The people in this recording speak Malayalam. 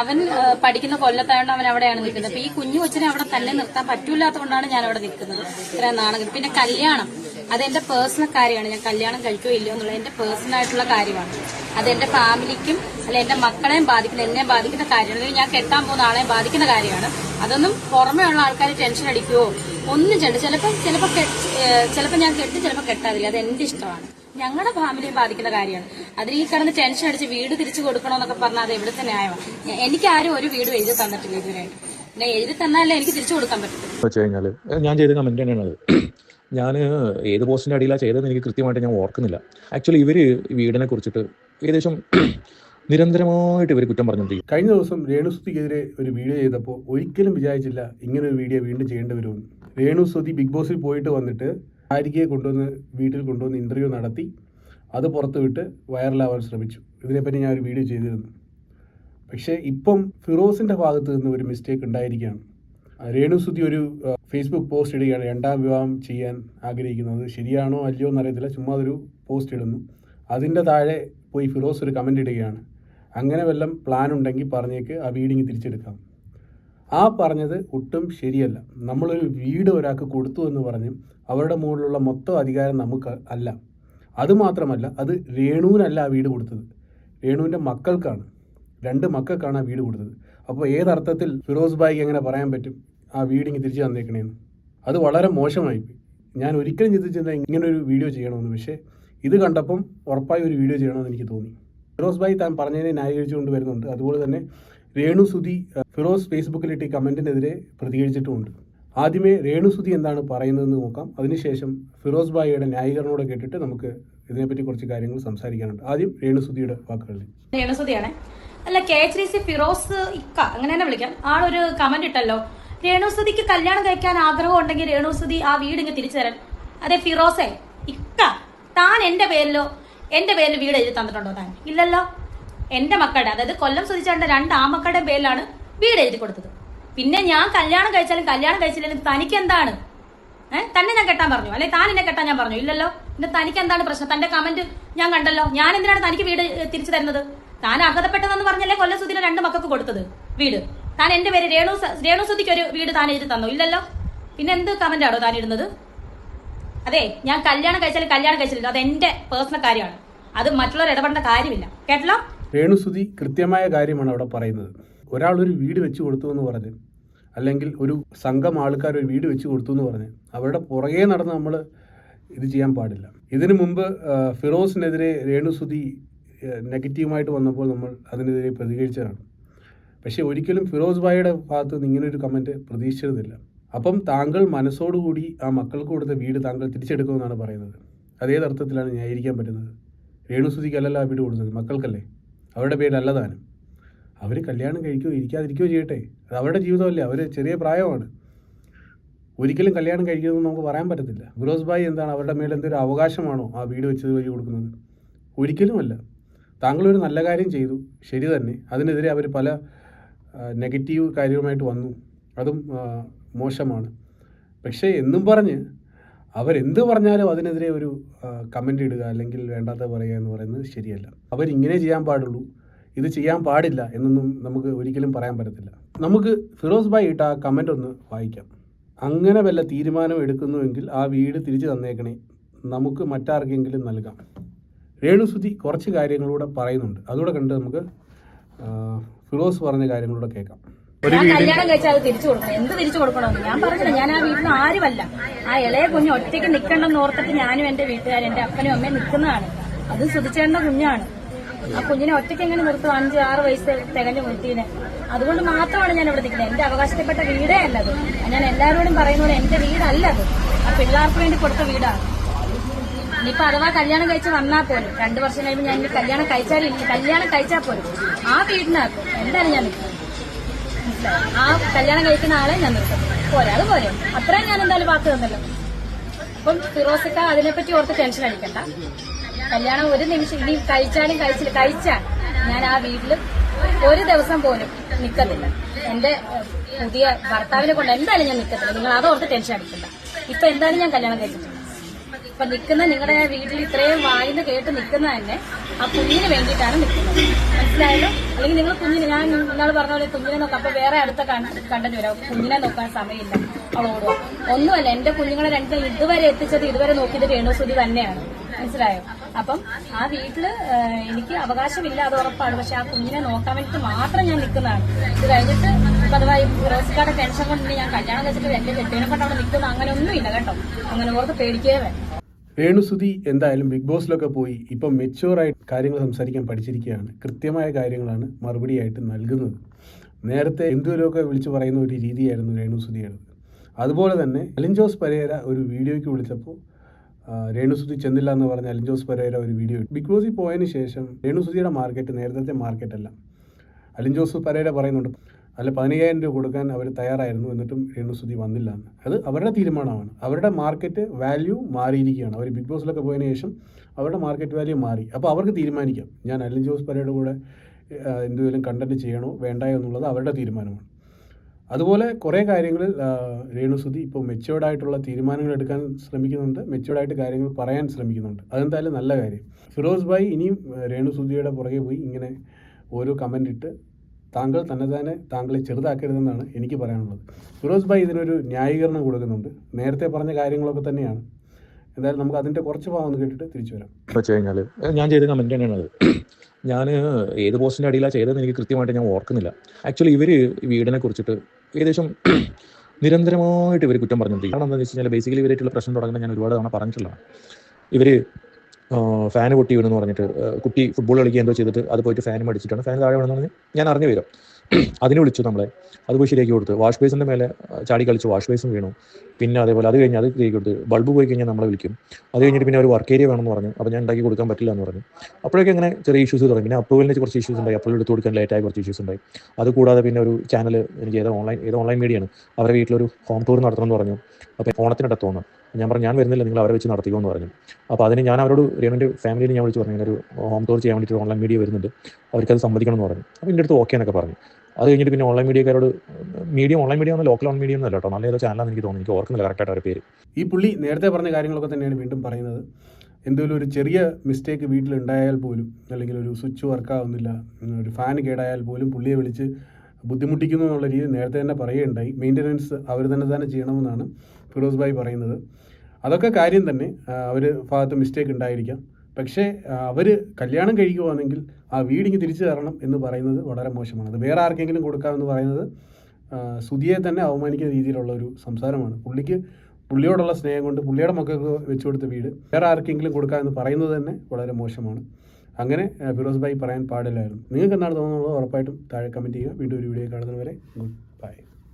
അവൻ പഠിക്കുന്ന കൊല്ലത്തായോണ്ട് അവൻ അവിടെയാണ് നിൽക്കുന്നത്. അപ്പൊ ഈ കുഞ്ഞു കൊച്ചിനെ അവിടെ തന്നെ നിർത്താൻ പറ്റൂലാത്തതുകൊണ്ടാണ് ഞാൻ അവിടെ നിൽക്കുന്നത്. ഇത്രയും നാണകം പിന്നെ കല്യാണം. അതെന്റെ പേഴ്സണൽ കാര്യമാണ്. ഞാൻ കല്യാണം കഴിക്കോ ഇല്ലയോ എന്നുള്ളത് എന്റെ പേഴ്സണൽ ആയിട്ടുള്ള കാര്യമാണ്. അത് എന്റെ ഫാമിലിക്കും അല്ല എന്റെ മക്കളെയും ബാധിക്കുന്ന എന്നെ ബാധിക്കുന്ന കാര്യമാണ്. ഞാൻ കെട്ടാൻ പോകുന്ന ആളെയും ബാധിക്കുന്ന കാര്യമാണ്. അതൊന്നും പുറമേ ഉള്ള ആൾക്കാർ ടെൻഷൻ അടിക്കുവോ? ഒന്നും ചെയ്യണ്ട ചിലപ്പോൾ ചിലപ്പോൾ ചിലപ്പോൾ ഞാൻ കെട്ടി ചിലപ്പോൾ കെട്ടാതില്ല അത് എന്റെ ഇഷ്ടമാണ്. ഞങ്ങളുടെ ഫാമിലിയെ ബാധിക്കുന്ന കാര്യമാണ്. അതിന് ഈ കിടന്ന് ടെൻഷൻ അടിച്ച് വീട് തിരിച്ചു കൊടുക്കണമെന്നൊക്കെ പറഞ്ഞാൽ അത് എവിടുത്തെ ന്യായമാണ് എനിക്ക് ആരും ഒരു വീട് എഴുതി തന്നിട്ടില്ല ഇതുവരെയായിട്ട് പിന്നെ എഴുതി തന്നാലേ എനിക്ക് തിരിച്ചു കൊടുക്കാൻ പറ്റും ഞാൻ ചെയ്ത കമന്റ് തന്നെയാണ് ഞാൻ ഏത് പോസ്റ്റിന്റെ അടിയിലാണ് ചെയ്തതെന്ന് എനിക്ക് കൃത്യമായിട്ട് ഞാൻ ഓർക്കുന്നില്ല. ആക്ച്വലി ഇവർ വീടിനെ കുറിച്ചിട്ട് ഏകദേശം നിരന്തരമായിട്ട് ഇവർ കുറ്റം പറഞ്ഞുകൊണ്ടിരിക്കും കഴിഞ്ഞ ദിവസം രേണുസുതിക്കെതിരെ ഒരു വീഡിയോ ചെയ്തപ്പോൾ ഒരിക്കലും വിചാരിച്ചില്ല ഇങ്ങനെ ഒരു വീഡിയോ വീണ്ടും ചെയ്യേണ്ടി വരുമെന്ന്. രേണുസുതി ബിഗ് ബോസിൽ പോയിട്ട് വന്നിട്ട് ആരികയെ കൊണ്ടുവന്ന് വീട്ടിൽ കൊണ്ടുവന്ന് ഇന്റർവ്യൂ നടത്തി. അത് പുറത്തുവിട്ട് വൈറലാവാൻ ശ്രമിച്ചു. ഇതിനെപ്പറ്റി ഞാൻ ഒരു വീഡിയോ ചെയ്തിരുന്നു. പക്ഷേ ഇപ്പം ഫിറോസിന്റെ ഭാഗത്ത് നിന്ന് ഒരു മിസ്റ്റേക്ക് ഉണ്ടായിരിക്കുകയാണ്. രേണു രേണുസുതി ഒരു ഫേസ്ബുക്ക് പോസ്റ്റ് ഇടുകയാണ്. രണ്ടാം വിവാഹം ചെയ്യാൻ ആഗ്രഹിക്കുന്നത്. ശരിയാണോ അല്ലയോ എന്നറിയത്തില്ല. ചുമ്മാ അതൊരു പോസ്റ്റ് ഇടുന്നു. അതിന്റെ താഴെ പോയി ഫിറോസ് ഒരു കമന്റ് ഇടുകയാണ്. അങ്ങനെ വല്ലതും പ്ലാൻ ഉണ്ടെങ്കിൽ പറഞ്ഞേക്ക് ആ വീടിങ് തിരിച്ചെടുക്കാം. ആ പറഞ്ഞത് ഒട്ടും ശരിയല്ല. നമ്മളൊരു വീട് ഒരാൾക്ക് കൊടുത്തു എന്ന് പറഞ്ഞ് അവരുടെ മുകളിലുള്ള മൊത്തം അധികാരം നമുക്ക് അല്ല. അതുമാത്രമല്ല അത് രേണുവിനല്ല ആ വീട് കൊടുത്തത്. രേണുവിന്റെ മക്കൾക്കാണ്. രണ്ട് മക്കൾക്കാണ് ആ വീട് കൊടുത്തത്. അപ്പോൾ ഏതർത്ഥത്തിൽ ഫിറോസ് ബായിക്ക് എങ്ങനെ പറയാൻ പറ്റും ആ വീടിങ് തിരിച്ചു തന്നേക്കണേന്ന്? അത് വളരെ മോശമായി ഞാൻ ഒരിക്കലും ചിന്തിച്ചില്ല ഇങ്ങനെ ഒരു വീഡിയോ ചെയ്യണമെന്ന്. പക്ഷേ ഇത് കണ്ടപ്പം ഉറപ്പായി ഒരു വീഡിയോ ചെയ്യണമെന്ന് എനിക്ക് തോന്നി. ഫിറോസ് ഭായി താൻ പറഞ്ഞതിനെ ന്യായീകരിച്ചുകൊണ്ട് വരുന്നുണ്ട്. അതുപോലെ തന്നെ രേണു സുധി അഹ്, ഫിറോസ് ഫേസ്ബുക്കിലിട്ട് ഈ കമന്റിനെതിരെ പ്രതികരിച്ചിട്ടുമുണ്ട്. ആദ്യമേ രേണു സുധി എന്താണ് പറയുന്നതെന്ന് നോക്കാം. അതിനുശേഷം ഫിറോസ് ഭായിയുടെ ന്യായീകരണോടെ കേട്ടിട്ട് നമുക്ക് ഇതിനെപ്പറ്റി കുറച്ച് കാര്യങ്ങൾ സംസാരിക്കാനുണ്ട്. ആദ്യം രേണുസുധിയുടെ വാക്കുകളിൽ രേണുസുധിയാണ് അല്ല K H D C Firoz ഇക്ക അങ്ങനെ തന്നെ വിളിക്കാം. ആളൊരു കമന്റ് ഇട്ടല്ലോ. രേണുസുതിക്ക് കല്യാണം കഴിക്കാൻ ആഗ്രഹം ഉണ്ടെങ്കിൽ രേണുസുതി ആ വീട് ഇങ്ങ് തിരിച്ചു തരാൻ. അതെ ഫിറോസേ ഇക്ക താൻ എന്റെ പേരിലോ എന്റെ പേരിൽ വീട് എഴുതി തന്നിട്ടുണ്ടോ താൻ? ഇല്ലല്ലോ. എന്റെ മക്കളുടെ അതായത് കൊല്ലം സുധിച്ചാണ്ട രണ്ട് ആ മക്കളുടെ പേരിലാണ് വീട് എഴുതി കൊടുത്തത്. പിന്നെ ഞാൻ കല്യാണം കഴിച്ചാലും കല്യാണം കഴിച്ചില്ലെങ്കിലും തനിക്ക് എന്താണ് ഏഹ് തന്നെ ഞാൻ കെട്ടാൻ പറഞ്ഞു. അല്ലെ താൻ എന്നെ കെട്ടാൻ ഞാൻ പറഞ്ഞു. ഇല്ലല്ലോ. പിന്നെ തനിക്ക് എന്താണ് പ്രശ്നം? തന്റെ കമന്റ് ഞാൻ കണ്ടല്ലോ. ഞാൻ എന്തിനാണ് തനിക്ക് വീട് തിരിച്ചു തരുന്നത്? താൻ അർഹതപ്പെട്ടതെന്ന് പറഞ്ഞല്ലേ കൊല്ലം കൊല്ലസുദിനെ രണ്ട് മക്കൾക്ക് കൊടുത്തത് വീട്? താൻ എന്റെ പേര് രേണു രേണു സുധിക്ക് ഒരു വീട് താൻ എഴുതി തന്നു. ഇല്ലല്ലോ. പിന്നെ എന്ത് കമന്റ് ആണോ താൻ ഇടുന്നത്? അതെ ഞാൻ കല്യാണം കഴിച്ചാലും കല്യാണം കഴിച്ചില്ല അത് എന്റെ പേഴ്സണൽ കാര്യമാണ്. അത് മറ്റുള്ളവർ ഇടപെടേണ്ട കാര്യമില്ല. കേട്ടല്ലോ? രേണു സുധി കൃത്യമായ കാര്യമാണ് അവിടെ പറയുന്നത്. ഒരാൾ ഒരു വീട് വെച്ച് കൊടുത്തു എന്ന് പറഞ്ഞ് അല്ലെങ്കിൽ ഒരു സംഘം ആൾക്കാർ ഒരു വീട് വെച്ച് കൊടുത്തു എന്ന് പറഞ്ഞ് അവരുടെ പുറകെ നടന്ന് നമ്മൾ ഇത് ചെയ്യാൻ പാടില്ല. ഇതിനു മുമ്പ് ഫിറോസിനെതിരെ രേണുസുതി നെഗറ്റീവായിട്ട് വന്നപ്പോൾ നമ്മൾ അതിനെതിരെ പ്രതികരിച്ചതാണ്. പക്ഷേ ഒരിക്കലും ഫിറോസ് ഭായിയുടെ ഭാഗത്ത് നിന്ന് ഇങ്ങനൊരു കമന്റ് പ്രതീക്ഷിച്ചതില്ല അപ്പം താങ്കൾ മനസ്സോടുകൂടി ആ മക്കൾക്ക് കൊടുത്ത വീട് താങ്കൾ തിരിച്ചെടുക്കുമെന്നാണ് പറയുന്നത്. അതേതർത്ഥത്തിലാണ് ന്യായീകരിക്കാൻ പറ്റുന്നത്. രേണുസുതിക്കല്ലല്ലോ ആ വീട് കൊടുത്തത് മക്കൾക്കല്ലേ? അവരുടെ പേര് താനും. അവർ കല്യാണം കഴിക്കുകയോ ഇരിക്കാതിരിക്കുകയോ ചെയ്യട്ടെ. അത് അവരുടെ ജീവിതമല്ലേ അവർ ചെറിയ പ്രായമാണ്. ഒരിക്കലും കല്യാണം കഴിക്കുന്നതെന്ന് നമുക്ക് പറയാൻ പറ്റത്തില്ല. ഫിറോസ് ഭായി എന്താണ് അവരുടെ മേലെ എന്തൊരു അവകാശമാണോ ആ വീട് വെച്ചത് വഴി കൊടുക്കുന്നത്? ഒരിക്കലുമല്ല. താങ്കളൊരു നല്ല കാര്യം ചെയ്തു ശരി തന്നെ. അതിനെതിരെ അവർ പല നെഗറ്റീവ് കാര്യവുമായിട്ട് വന്നു. അതും മോശമാണ്. പക്ഷേ എന്നും പറഞ്ഞ് അവരെന്ത് പറഞ്ഞാലും അതിനെതിരെ ഒരു കമന്റ് ഇടുക അല്ലെങ്കിൽ വേണ്ടാത്ത പറയുക എന്ന് പറയുന്നത് ശരിയല്ല. അവരിങ്ങനെ ചെയ്യാൻ പാടുള്ളൂ. ഇത് ചെയ്യാൻ പാടില്ല എന്നൊന്നും നമുക്ക് ഒരിക്കലും പറയാൻ പറ്റത്തില്ല. നമുക്ക് ഫിറോസ് ഭായ് ഇട്ട ആ കമന്റ് ഒന്ന് വായിക്കാം. അങ്ങനെ വല്ല തീരുമാനം എടുക്കുന്നുവെങ്കിൽ ആ വീട് തിരിച്ചു തന്നേക്കണേ. നമുക്ക് മറ്റാർക്കെങ്കിലും നൽകാം. രേണുസുതി കുറച്ച് കാര്യങ്ങളൂടെ പറയുന്നുണ്ട്. അതുകൂടെ കണ്ട് നമുക്ക് ഫിറോസ് പറഞ്ഞ കാര്യങ്ങളൂടെ കേൾക്കാം. ഞാൻ കല്യാണം കഴിച്ചാൽ അത് തിരിച്ചു കൊടുക്കണം. എന്ത് തിരിച്ചു കൊടുക്കണമെന്ന് ഞാൻ പറഞ്ഞില്ല ഞാൻ ആ വീട്ടിൽ ആരുമല്ല. ആ ഇളയ കുഞ്ഞ് ഒറ്റയ്ക്ക് നിൽക്കണ്ടെന്ന് ഓർത്തിട്ട് ഞാനും എന്റെ വീട്ടുകാരും എന്റെ അപ്പനും അമ്മയും നിൽക്കുന്നതാണ്. അത് ശ്രദ്ധിച്ചേണ്ട കുഞ്ഞാണ്. ആ കുഞ്ഞിനെ ഒറ്റയ്ക്ക് എങ്ങനെ നിർത്തും? അഞ്ച് ആറ് വയസ്സ് തികഞ്ഞ കുട്ടീനെ അതുകൊണ്ട് മാത്രമാണ് ഞാൻ ഇവിടെ നിൽക്കുന്നത്. എന്റെ അവകാശപ്പെട്ട വീടേ അല്ലത്. ഞാൻ എല്ലാവരോടും പറയുന്നത് എന്റെ വീടല്ലത്. ആ പിള്ളേർക്ക് വേണ്ടി കൊടുത്ത വീടാണ്. ഇനിയിപ്പോ അഥവാ കല്യാണം കഴിച്ച് വന്നാൽ പോലും രണ്ടു വർഷം കഴിയുമ്പോൾ ഞാൻ കല്യാണം കഴിച്ചാലും കല്യാണം കഴിച്ചാൽ പോലും ആ വീടിനകത്ത് എന്തായാലും ഞാൻ നിൽക്കും. ആ കല്യാണം കഴിക്കുന്ന ആളെ ഞാൻ നിർത്തും. അത് പോരെ. അത്രയും ഞാൻ എന്തായാലും വാക്ക് തന്നല്ലോ. അപ്പം ഫിറോസിക്ക അതിനെപ്പറ്റി ഓർത്ത് ടെൻഷൻ അടിക്കണ്ട. കല്യാണം ഒരു നിമിഷം ഇനി കഴിച്ചാലും കഴിച്ചില്ല. കഴിച്ചാൽ ഞാൻ ആ വീട്ടിൽ ഒരു ദിവസം പോലും നിൽക്കത്തില്ല എന്റെ പുതിയ ഭർത്താവിനെ കൊണ്ട് എന്തായാലും ഞാൻ നിൽക്കത്തില്ല നിങ്ങൾ അതോർത്ത് ടെൻഷൻ അടിക്കണ്ട. ഇപ്പൊ എന്തായാലും ഞാൻ കല്യാണം കഴിച്ചിട്ടുണ്ട് ഇപ്പൊ നിൽക്കുന്ന നിങ്ങളുടെ വീട്ടിൽ ഇത്രയും വായിന്ന് കേട്ട് നിൽക്കുന്ന തന്നെ ആ കുഞ്ഞിന് വേണ്ടിയിട്ടാണ് നിൽക്കുന്നത് മനസ്സിലായോ മനസ്സിലായല്ലോ അല്ലെങ്കിൽ നിങ്ങൾ കുഞ്ഞിനെ ഞാൻ ഇന്നാൾ പറഞ്ഞ പോലെ കുഞ്ഞിനെ നോക്കാം അപ്പൊ വേറെ അടുത്ത കണ്ടന്റ് വരാം. കുഞ്ഞിനെ നോക്കാൻ സമയമില്ല. അവളോട് ഒന്നുമല്ല എന്റെ കുഞ്ഞുങ്ങളെ രണ്ടും ഇതുവരെ എത്തിച്ചത് ഇതുവരെ നോക്കിയത് രേണുസുതി തന്നെയാണ്. മനസ്സിലായോ? അപ്പം ആ വീട്ടിൽ എനിക്ക് അവകാശമില്ല അത് ഉറപ്പാണ്. പക്ഷെ ആ കുഞ്ഞിനെ നോക്കാൻ വേണ്ടിയിട്ട് മാത്രം ഞാൻ നിൽക്കുന്നതാണ്. ഇത് കഴിഞ്ഞിട്ട് ഈ ഫിറോസിക്കാരുടെ ടെൻഷൻ കൊണ്ട് ഞാൻ കല്യാണം കഴിച്ചിട്ട് എന്റെ കെട്ടിനെ കൊണ്ട് അവിടെ നിൽക്കുന്ന അങ്ങനെ ഒന്നുമില്ല കേട്ടോ. അങ്ങനെ ഓർത്ത് പേടിക്കേ വേണം രേണുസുതി എന്തായാലും ബിഗ് ബോസിലൊക്കെ പോയി ഇപ്പം മെച്ചുവറായി കാര്യങ്ങൾ സംസാരിക്കാൻ പഠിച്ചിരിക്കുകയാണ്. കൃത്യമായ കാര്യങ്ങളാണ് മറുപടിയായിട്ട് നൽകുന്നത്. നേരത്തെ എന്തുവരൊക്കെ വിളിച്ചു പറയുന്ന ഒരു രീതിയായിരുന്നു രേണുസുതിയുടെ. അതുപോലെ തന്നെ അലിൻജോസ് പരേര ഒരു വീഡിയോയ്ക്ക് വിളിച്ചപ്പോൾ രേണുസുതി ചെന്നില്ല എന്ന് പറഞ്ഞ അലിൻജോസ് പരേര ഒരു വീഡിയോ ബിഗ് ബോസിൽ പോയതിന് ശേഷം രേണുസുതിയുടെ മാർക്കറ്റ് നേരത്തെ മാർക്കറ്റല്ല അലിൻജോസ് പരേര പറയുന്നുണ്ട് അല്ല പതിനയ്യായിരം രൂപ കൊടുക്കാൻ അവർ തയ്യാറായിരുന്നു. എന്നിട്ടും രേണുസുതി വന്നില്ല എന്ന്. അത് അവരുടെ തീരുമാനമാണ്. അവരുടെ മാർക്കറ്റ് വാല്യൂ മാറിയിരിക്കുകയാണ്. അവർ ബിഗ് ബോസിലൊക്കെ പോയതിനു ശേഷം അവരുടെ മാർക്കറ്റ് വാല്യൂ മാറി. അപ്പോൾ അവർക്ക് തീരുമാനിക്കാം. ഞാൻ അലിൻ ജോസ് പരയുടെ കൂടെ എന്തെങ്കിലും കണ്ടന്റ് ചെയ്യണോ വേണ്ടോ എന്നുള്ളത് അവരുടെ തീരുമാനമാണ്. അതുപോലെ കുറേ കാര്യങ്ങളിൽ രേണുസുതി ഇപ്പോൾ മെച്ചുവേർഡ് ആയിട്ടുള്ള തീരുമാനങ്ങൾ എടുക്കാൻ ശ്രമിക്കുന്നുണ്ട്. മെച്ചുവേർഡ് ആയിട്ട് കാര്യങ്ങൾ പറയാൻ ശ്രമിക്കുന്നുണ്ട്. അതെന്തായാലും നല്ല കാര്യം. ഫിറോസ് ഭായ് ഇനിയും രേണുസുതിയുടെ പുറകെ പോയി ഇങ്ങനെ ഓരോ കമന്റ് ഇട്ട് താങ്കൾ തന്നെ തന്നെ താങ്കളെ ചെറുതാക്കരുതെന്നാണ് എനിക്ക് പറയാനുള്ളത്. ഫിറോസ് ഭായ് ഇതിനൊരു ന്യായീകരണം കൊടുക്കുന്നുണ്ട്. നേരത്തെ പറഞ്ഞ കാര്യങ്ങളൊക്കെ തന്നെയാണ്. എന്തായാലും നമുക്ക് അതിന്റെ കുറച്ച് ഭാഗം ഒന്ന് കേട്ടിട്ട് തിരിച്ചു വരാം. വെച്ച് കഴിഞ്ഞാൽ ഞാൻ ചെയ്ത കമന്റ് തന്നെയാണ് അത്. ഞാൻ ഏത് പോസ്റ്റിന്റെ അടിയിലാണ് ചെയ്തതെന്ന് എനിക്ക് കൃത്യമായിട്ട് ഞാൻ ഓർക്കുന്നില്ല. ആക്ച്വലി ഇവർ വീടിനെ കുറിച്ചിട്ട് ഏകദേശം നിരന്തരമായിട്ട് ഇവർ കുറ്റം പറഞ്ഞിട്ടുണ്ട്. കാരണം എന്താണെന്ന് വെച്ച് കഴിഞ്ഞാൽ ബേസിക്കലി ഇവരായിട്ടുള്ള പ്രശ്നം തുടങ്ങുന്നത് ഞാൻ ഒരുപാട് തവണ പറഞ്ഞിട്ടുള്ളതാണ്. ഇവർ ഫാന് പൊട്ടി വീണെന്ന് പറഞ്ഞിട്ട് കുട്ടി ഫുട്ബോൾ കളിക്കുക എന്തോ ചെയ്തിട്ട് അത് പോയിട്ട് ഫാൻ മടിച്ചിട്ടാണ് ഫാൻ താഴെ വീണെന്ന് പറഞ്ഞ് ഞാൻ അറിഞ്ഞു വരും. അതിന് വിളിച്ചു നമ്മളെ. അത് പോയി ശരിയാക്കി കൊടുത്ത്. വാഷ് ബേസിന്റെ മേലെ ചാടി കളിച്ച്. വാഷ് ബേസും വീണു. പിന്നെ അതേപോലെ അത് കഴിഞ്ഞ് അത് ശരിയാക്കി കൊടുത്ത്. ബൾബ് പോയി കഴിഞ്ഞാൽ നമ്മളെ വിളിക്കും. അത് കഴിഞ്ഞിട്ട് പിന്നെ ഒരു വർക്ക് ഏരിയ വേണമെന്ന് പറഞ്ഞു. അപ്പോൾ ഞാൻ ഉണ്ടാക്കി കൊടുക്കാൻ പറ്റില്ല എന്ന് പറഞ്ഞു. അപ്പോഴേക്കും അങ്ങനെ ചെറിയ ഇഷ്യൂസ് തുടങ്ങി. പിന്നെ അപ്രൂവലിന് കുറച്ച് ഇഷ്യൂസ് ഉണ്ടായി. അപ്രൂവൽ എടുത്ത് കൊടുക്കാൻ ലേറ്റായ കുറച്ച് ഇഷ്യൂസ് ഉണ്ടായി. അത് കൂടാതെ പിന്നെ ഒരു ചാനൽ എനിക്ക് ഏതോ ഓൺലൈൻ ഏതോ ഓൺലൈൻ മീഡിയയാണ് അവരുടെ വീട്ടിലൊരു ഹോം ടൂർ നടത്തണമെന്ന് പറഞ്ഞു. അപ്പോൾ ഓണത്തിനിടത്ത് തോന്നുന്നു ഞാൻ പറഞ്ഞു ഞാൻ വരുന്നില്ല നിങ്ങൾ അവരെ വെച്ച് നടത്തിക്കോ എന്ന് പറഞ്ഞു. അപ്പോൾ അതിന് ഞാൻ അവരോട് രേണുവിന്റെ ഫാമിലിയിൽ ഞാൻ വിളിച്ച് പറഞ്ഞു ഒരു ഹോം ടൂർ ചെയ്യാൻ വേണ്ടിയിട്ട് ഓൺലൈൻ മീഡിയ വരുന്നുണ്ട് അവർക്കത് സമ്മതിക്കണം എന്ന് പറഞ്ഞു. അപ്പോൾ എന്റെ അടുത്ത് ഓക്കെ എന്നൊക്കെ പറഞ്ഞു. അത് കഴിഞ്ഞിട്ട് പിന്നെ ഓൺലൈൻ മീഡിയക്കാരോട് മീഡിയ ഓൺലൈൻ മീഡിയ ഒന്നും ലോക്കൽ ഓൺ മീഡിയ ഒന്നും അല്ല കേട്ടോ നല്ല ഏതോ ചാനലാണെന്ന് എനിക്ക് തോന്നുന്നു എനിക്ക് ഓർക്കുന്നില്ല കറക്റ്റായിട്ട് അവരുടെ പേര്. ഈ പുള്ളി നേരത്തെ പറഞ്ഞ കാര്യങ്ങളൊക്കെ തന്നെയാണ് വീണ്ടും പറയുന്നത്. എന്തെങ്കിലും ഒരു ചെറിയ മിസ്റ്റേക്ക് വീട്ടിലുണ്ടായാൽ പോലും അല്ലെങ്കിൽ ഒരു സ്വിച്ച് വർക്കാവുന്നില്ല ഒരു ഫാൻ കേടായാൽ പോലും പുള്ളിയെ വിളിച്ച് ബുദ്ധിമുട്ടിക്കുന്നു എന്നുള്ള രീതി നേരത്തെ തന്നെ പറയുകയുണ്ടായി. മെയിന്റനൻസ് അവർ തന്നെ തന്നെ ചെയ്യണമെന്നാണ് ഫിറോസ് ഭായ് പറയുന്നത്. അതൊക്കെ കാര്യം തന്നെ അവർ ഭാഗത്ത് മിസ്റ്റേക്ക് ഉണ്ടായിരിക്കാം. പക്ഷേ അവർ കല്യാണം കഴിക്കുവാണെങ്കിൽ ആ വീടിങ്ങ് തിരിച്ചു തരണം എന്ന് പറയുന്നത് വളരെ മോശമാണ്. അത് വേറെ ആർക്കെങ്കിലും കൊടുക്കാമെന്ന് പറയുന്നത് സുതിയെ തന്നെ അവമാനിക്കുന്ന രീതിയിലുള്ള ഒരു സംസാരമാണ്. പുള്ളിക്ക് പുള്ളിയോടുള്ള സ്നേഹം കൊണ്ട് പുള്ളിയുടെ മക്കൾക്ക് വെച്ചു കൊടുത്ത വീട് വേറെ ആർക്കെങ്കിലും കൊടുക്കാമെന്ന് പറയുന്നത് തന്നെ വളരെ മോശമാണ്. അങ്ങനെ ഫിറോസ് ഭായി പറയാൻ പാടില്ലായിരുന്നു. നിങ്ങൾക്ക് എന്താണ് തോന്നുന്നത്? ഉറപ്പായിട്ടും താഴെ കമന്റ് ചെയ്യുക. വീണ്ടും ഒരു വീഡിയോ കാണുന്നവരെ ഗുഡ് ബൈ